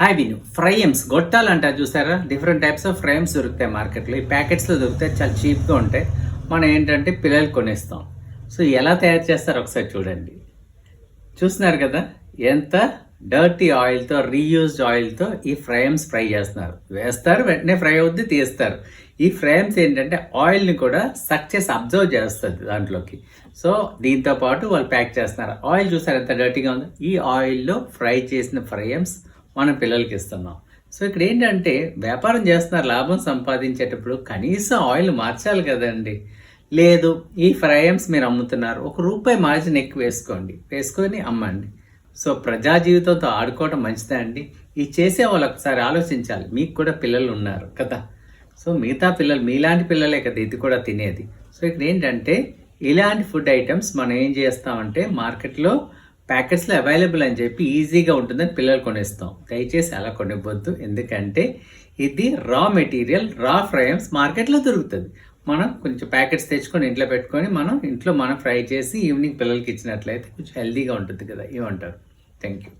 Hi విను fryums గొట్టాలు అంటారు చూసారా? డిఫరెంట్ టైప్స్ ఆఫ్ ఫ్రైమ్స్ దొరుకుతాయి మార్కెట్లో ఈ ప్యాకెట్స్లో దొరుకుతాయి చాలా చీప్గా ఉంటాయి. మనం ఏంటంటే పిల్లలు కొనేస్తాం. సో ఎలా తయారు చేస్తారో ఒకసారి చూడండి. చూస్తున్నారు కదా? ఎంత డర్టీ ఆయిల్తో రీయూజ్డ్ ఆయిల్తో ఈ ఫ్రేమ్స్ ఫ్రై చేస్తున్నారు. వేస్తారు వెంటనే ఫ్రై అవుద్ది తీస్తారు. ఈ ఫ్రేమ్స్ ఏంటంటే ఆయిల్ని కూడా సక్ చేసి అబ్జర్వ్ చేస్తుంది దాంట్లోకి. సో దీంతో పాటు వాళ్ళు ప్యాక్ చేస్తున్నారు. ఆయిల్ చూసారు ఎంత డర్టీగా ఉందో? ఈ ఆయిల్లో ఫ్రై చేసిన ఫ్రేమ్స్ మనం పిల్లలకి ఇస్తున్నాం. సో ఇక్కడ ఏంటంటే వ్యాపారం చేస్తున్నారు లాభం సంపాదించేటప్పుడు కనీసం ఆయిల్ మార్చాలి కదండి. లేదు ఈ ఫ్రైమ్స్ మీరు అమ్ముతున్నారు. ఒక రూపాయి మార్జిన్ ఎక్కువ వేసుకోండి. వేసుకొని అమ్మండి. సో ప్రజా జీవితంతో ఆడుకోవడం మంచిదా అండి. ఇది చేసే వాళ్ళు ఒకసారి ఆలోచించాలి. మీకు కూడా పిల్లలు ఉన్నారు కదా. సో మిగతా పిల్లలు మీలాంటి పిల్లలే కదా ఇది కూడా తినేది. సో ఇక్కడ ఏంటంటే ఇలాంటి ఫుడ్ ఐటమ్స్ మనం ఏం చేస్తామంటే మార్కెట్లో ప్యాకెట్స్లో అవైలబుల్ అని చెప్పి ఈజీగా ఉంటుందని పిల్లలు కొనేస్తాం. దయచేసి అలా కొనివ్వద్దు. ఎందుకంటే ఇది రా మెటీరియల్ రా ఫ్రైమ్స్ మార్కెట్లో దొరుకుతుంది. మనం కొంచెం ప్యాకెట్స్ తెచ్చుకొని ఇంట్లో పెట్టుకొని మనం ఇంట్లో మనం ఫ్రై చేసి ఈవినింగ్ పిల్లలకి ఇచ్చినట్లయితే కొంచెం హెల్దీగా ఉంటుంది కదా ఏమంటారు? Thank you